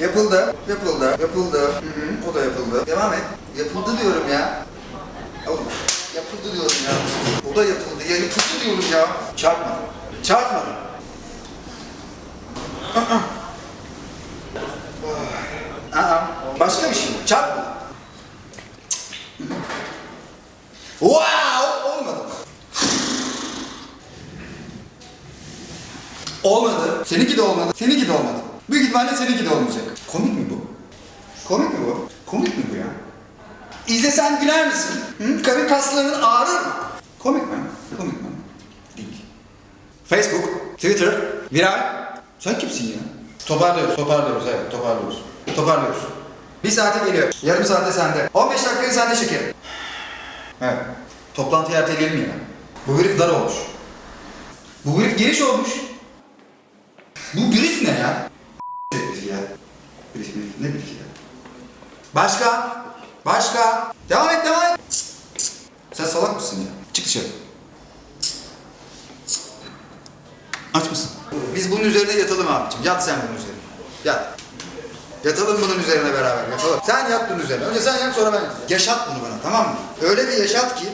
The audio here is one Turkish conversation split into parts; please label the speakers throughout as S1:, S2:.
S1: Yapıldı. Yapıldı. Yapıldı. Hı hı, o da yapıldı. Devam et. Yapıldı diyorum ya. Oğlum yapıldı diyorum ya. O da yapıldı. Ya yapıldı diyorum ya. Çarpma. Çarpma. Aa. Aa. Başka bir şey. Çarpma. Wow! Olmadı. Olmadı. Seninki de olmadı. Seninki de olmadı. Büyük ihtimalle seninki de olmayacak. Komik mi bu? Komik mi bu? Komik mi bu ya? İzlesen güler misin? Hı? Karın kaslarının ağrır mı? Komik mi? Komik mi? Değil. Facebook, Twitter, viral. Sen kimsin ya? Toparlıyoruz, toparlıyoruz evet, toparlıyoruz. Toparlıyoruz. Bir saate geliyor. Yarım saate sende. 15 dakikayı sende şekerim. Evet. Toplantıyı erteleyelim ya. Bu herif dar olmuş. Bu herif giriş olmuş. Bu brief ne ya? Brief ya. Ne brief ya? Başka? Başka? Devam et, devam et. Sen salak mısın ya? Çık dışarı. Aç mısın? Biz bunun üzerine yatalım abicim. Yat sen bunun üzerine. Yat. Yatalım bunun üzerine beraber. Yatalım. Sen yat bunun üzerine. Önce sen yat sonra ben yatayım. Yaşat bunu bana tamam mı? Öyle bir yaşat ki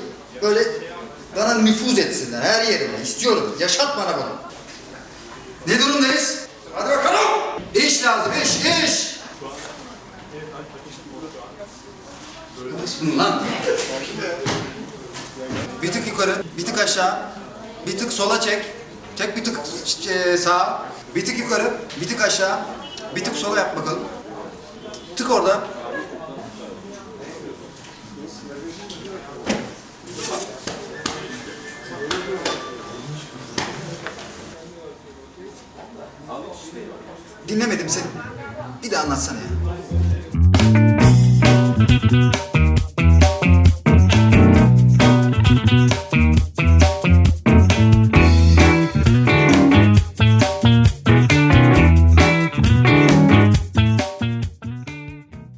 S1: böyle bana nüfuz etsinler her yerime. İstiyorum. Yaşat bana bunu. Ne durumdayız? Hadi bakalım. İş lazım, lan? Bir tık yukarı, bir tık aşağı, bir tık sola çek, çek bir tık e, sağa, bir tık yukarı, bir tık aşağı, bir tık sola yap bakalım. Tık orada. Dinlemedim seni. Bir de anlatsana ya. Thank